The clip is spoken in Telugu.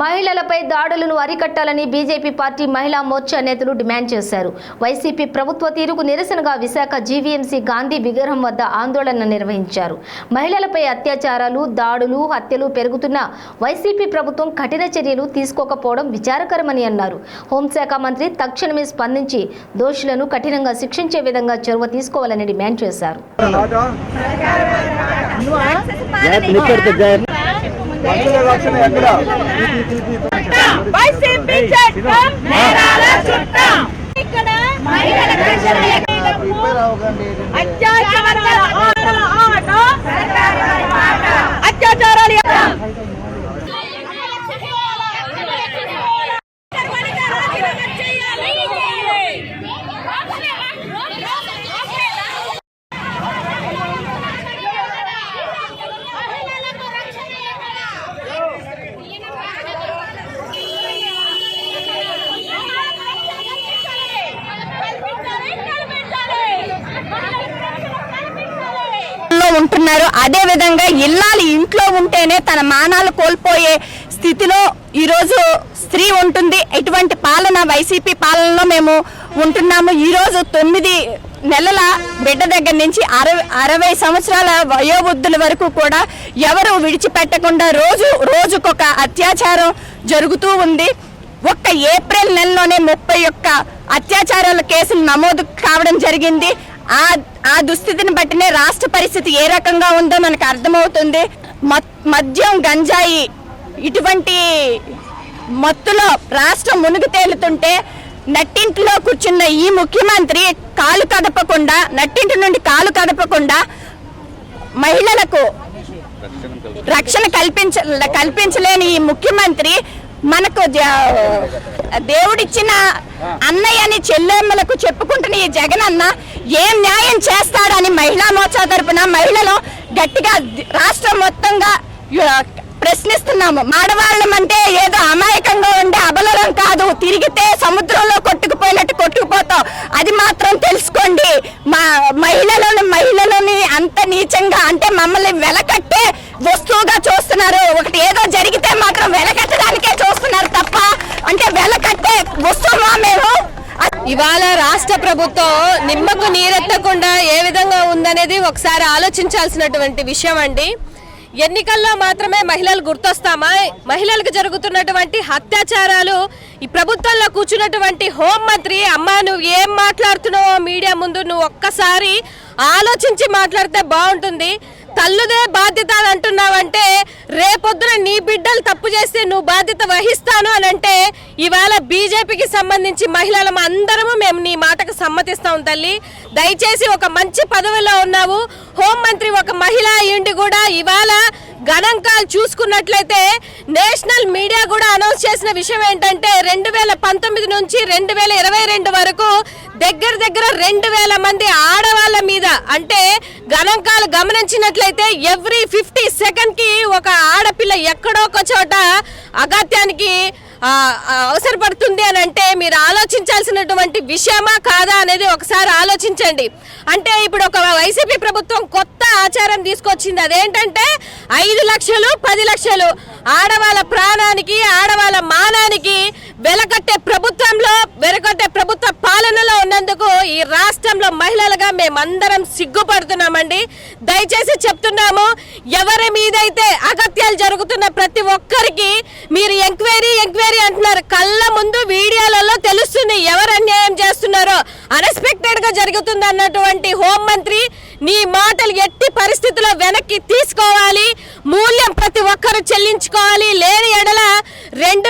మహిళలపై దాడులను అరికట్టాలని బీజేపీ పార్టీ మహిళా మోర్చా నేతలు డిమాండ్ చేశారు. వైసీపీ ప్రభుత్వ తీరుకు నిరసనగా విశాఖ జీవీఎంసీ గాంధీ విగ్రహం వద్ద ఆందోళన నిర్వహించారు. మహిళలపై అత్యాచారాలు దాడులు హత్యలు పెరుగుతున్న వైసీపీ ప్రభుత్వం కఠిన చర్యలు తీసుకోకపోవడం విచారకరమని అన్నారు. హోంశాఖ మంత్రి తక్షణమే స్పందించి దోషులను కఠినంగా శిక్షించే విధంగా చొరవ తీసుకోవాలని డిమాండ్ చేశారు. మహిళల రక్షణ ఎక్కడ వైసీపీ చట్టం నేరాల చట్టం. ఇక్కడ మహిళల రక్షణ అత్యాచారాల ఆట. అత్యాచారాలు ఎక్కడ? ఉంటున్నారు అదే విధంగా ఇల్లాలు ఇంట్లో ఉంటేనే తన మానాలు కోల్పోయే స్థితిలో ఈరోజు స్త్రీ ఉంటుంది. ఇటువంటి పాలన వైసీపీ పాలనలో మేము ఉంటున్నాము. ఈరోజు తొమ్మిది నెలల బిడ్డ దగ్గర నుంచి అరవై అరవై సంవత్సరాల వయోవృద్ధుల వరకు కూడా ఎవరు విడిచిపెట్టకుండా రోజు రోజుకొక అత్యాచారం జరుగుతూ ఉంది. ఒక్క ఏప్రిల్ నెలలోనే ముప్పై ఒక్క అత్యాచారాల కేసులు నమోదు కావడం జరిగింది. ఆ ఆ దుస్థితిని బట్టినే రాష్ట్ర పరిస్థితి ఏ రకంగా ఉందో మనకు అర్థమవుతుంది. మద్యం గంజాయి ఇటువంటి మత్తులో రాష్ట్రం మునిగి తేలుతుంటే నట్టింటిలో కూర్చున్న ఈ ముఖ్యమంత్రి కాలు కదపకుండా నట్టింటి నుండి కాలు కదపకుండా మహిళలకు రక్షణ కల్పించ కల్పించలేని ఈ ముఖ్యమంత్రి మనకు దేవుడిచ్చిన అన్నయ్యని చెల్లెమ్మలకు చెప్పుకుంటున్న ఈ జగన్ అన్న ఏం న్యాయం చేస్తాడని మహిళా మోర్చా తరపున మహిళలు గట్టిగా రాష్ట్రం మొత్తంగా ప్రశ్నిస్తున్నాము. మాడవాళ్ళం అంటే ఏదో అమాయకంగా ఉండే అబలలం కాదు. తిరిగితే సముద్రంలో కొట్టుకుపోయినట్టు కొట్టుకుపోతాం అది మాత్రం తెలుసుకోండి. మా మహిళలను మహిళలని అంత నీచంగా అంటే మమ్మల్ని వెలకట్టే వస్తువుగా చూస్తున్నారు. ఒకటి ఏదో జరిగితే మాత్రం తప్ప అంటే వెలకట్టే మేము. ఇవాళ రాష్ట్ర ప్రభుత్వం నిమ్మకు నీరెత్తకుండా ఏ విధంగా ఉందనేది ఒకసారి ఆలోచించాల్సినటువంటి విషయం అండి. ఎన్నికల్లో మాత్రమే మహిళలు గుర్తొస్తామా? మహిళలకు జరుగుతున్నటువంటి అత్యాచారాలు ఈ ప్రభుత్వంలో కూర్చున్నటువంటి హోంమంత్రి అమ్మా నువ్వు ఏం మాట్లాడుతున్నావో మీడియా ముందు నువ్వు ఒక్కసారి ఆలోచించి మాట్లాడితే బాగుంటుంది. తల్లుదే బాధ్యత అని అంటున్నావంటే రేపొద్దున నీ బిడ్డలు తప్పు చేస్తే నువ్వు బాధ్యత వహిస్తాను అని అంటే ఇవాళ బీజేపీకి సంబంధించి మహిళలం అందరము మేము నీ మాటకు సమ్మతిస్తాం తల్లి. దయచేసి ఒక మంచి పదవిలో ఉన్నావు. హోంమంత్రి ఒక మహిళ అయ్యుండి కూడా ఇవాళ గణాంకాలు చూసుకున్నట్లయితే నేషనల్ మీడియా కూడా అనౌన్స్ చేసిన విషయం ఏంటంటే రెండు వేల పంతొమ్మిది నుంచి రెండు వేల ఇరవై రెండు వరకు దగ్గర దగ్గర రెండు వేల మంది ఆడవాళ్ళ మీద అంటే గణాంకాలు గమనించినట్లయితే ఎవ్రీ ఫిఫ్టీ సెకండ్కి ఒక ఆడపిల్ల ఎక్కడో ఒక చోట అగత్యానికి అవసరపడుతుంది అని అంటే మీరు ఆలోచించాల్సినటువంటి విషయమా కాదా అనేది ఒకసారి ఆలోచించండి. అంటే ఇప్పుడు ఒక వైసీపీ ప్రభుత్వం కొత్త ఆచారం తీసుకొచ్చింది. అదేంటంటే ఐదు లక్షలు పది లక్షలు ఆడవాళ్ళ ప్రాణానికి ఆడవాళ్ళ మానానికి వెలగట్టే ప్రభుత్వంలో వెలగట్టే ప్రభుత్వ పాలనలో ఉన్నందుకు ఈ రాష్ట్రంలో మహిళలుగా మేమందరం సిగ్గుపడుతున్నామండి. దయచేసి చెప్తున్నాము ఎవరి మీదైతే అగత్యాలు జరుగుతున్న ప్రతి ఒక్కరికి మీరు ఎంక్వైరీ ఎంక్వైరీ అంటున్నారు. కళ్ళ ముందు వీడియోలలో తెలుస్తుంది ఎవరు అన్యాయం చేస్తున్నారో. అన్ఎక్స్పెక్టెడ్గా జరుగుతుంది అన్నటువంటి హోంమంత్రి నీ మాటలు ఎట్టి పరిస్థితుల్లో వెనక్కి తీసుకోవాలి. మూల్యం ప్రతి ఒక్కరు చెల్లించుకోవాలి. లేని ఎడల రెండు